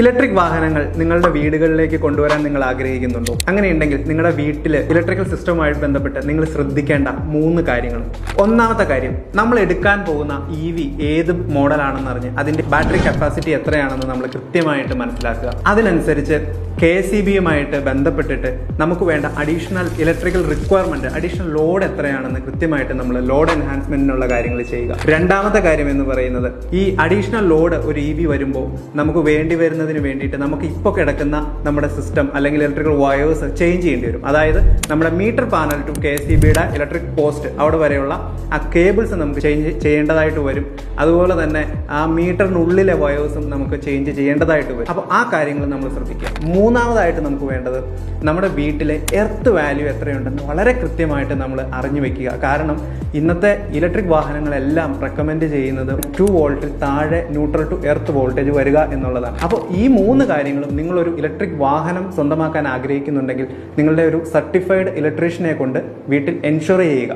Electric വാഹനങ്ങൾ നിങ്ങളുടെ വീടുകളിലേക്ക് കൊണ്ടുവരാൻ നിങ്ങൾ ആഗ്രഹിക്കുന്നുണ്ടോ? അങ്ങനെയുണ്ടെങ്കിൽ നിങ്ങളുടെ വീട്ടിൽ ഇലക്ട്രിക്കൽ സിസ്റ്റവുമായി ബന്ധപ്പെട്ട് നിങ്ങൾ ശ്രദ്ധിക്കേണ്ട മൂന്ന് കാര്യങ്ങൾ. ഒന്നാമത്തെ കാര്യം നമ്മൾ എടുക്കാൻ പോകുന്ന ഇ വി ഏത് മോഡലാണെന്ന് അറിഞ്ഞ് അതിന്റെ ബാറ്ററി കപ്പാസിറ്റി എത്രയാണെന്ന് നമ്മൾ കൃത്യമായിട്ട് മനസ്സിലാക്കുക. അതിനനുസരിച്ച് കെ എസ് സി ബിയുമായിട്ട് ബന്ധപ്പെട്ടിട്ട് നമുക്ക് വേണ്ട additional electrical requirement additional load എത്രയാണെന്ന് കൃത്യമായിട്ട് നമ്മൾ ലോഡ് എൻഹാൻസ്മെന്റിനുള്ള കാര്യങ്ങൾ ചെയ്യുക. രണ്ടാമത്തെ കാര്യം എന്ന് പറയുന്നത് ഈ അഡീഷണൽ ലോഡ് ഒരു ഇ ബി വരുമ്പോൾ നമുക്ക് വേണ്ടി വരുന്നതിന് വേണ്ടിയിട്ട് നമുക്ക് ഇപ്പോൾ കിടക്കുന്ന നമ്മുടെ സിസ്റ്റം അല്ലെങ്കിൽ ഇലക്ട്രിക്കൽ വയേഴ്സ് ചേഞ്ച് ചെയ്യേണ്ടി വരും. അതായത് നമ്മുടെ meter panel to K C ബിയുടെ ഇലക്ട്രിക് പോസ്റ്റ് അവിടെ വരെയുള്ള ആ കേബിൾസ് നമുക്ക് ചേഞ്ച് ചെയ്യേണ്ടതായിട്ട് വരും. അതുപോലെ തന്നെ ആ മീറ്ററിനുള്ളിലെ വയേഴ്സും നമുക്ക് ചേഞ്ച് ചെയ്യേണ്ടതായിട്ട് വരും. അപ്പോൾ ആ കാര്യങ്ങൾ നമ്മൾ ശ്രദ്ധിക്കുക. മൂന്നാമതായിട്ട് നമുക്ക് വേണ്ടത് നമ്മുടെ വീട്ടിലെ എർത്ത് വാല്യൂ എത്രയുണ്ടെന്ന് വളരെ കൃത്യമായിട്ട് നമ്മൾ അറിഞ്ഞു വെക്കുക. കാരണം ഇന്നത്തെ ഇലക്ട്രിക് വാഹനങ്ങളെല്ലാം റെക്കമെൻഡ് ചെയ്യുന്നത് ടു വോൾട്ടിൽ താഴെ ന്യൂട്രൽ ടു എർത്ത് വോൾട്ടേജ് വരിക എന്നുള്ളതാണ്. അപ്പോൾ ഈ മൂന്ന് കാര്യങ്ങളും നിങ്ങളൊരു ഇലക്ട്രിക് വാഹനം സ്വന്തമാക്കാൻ ആഗ്രഹിക്കുന്നുണ്ടെങ്കിൽ നിങ്ങളുടെ ഒരു സർട്ടിഫൈഡ് ഇലക്ട്രീഷ്യനെ കൊണ്ട് വീട്ടിൽ എൻഷുർ ചെയ്യുക.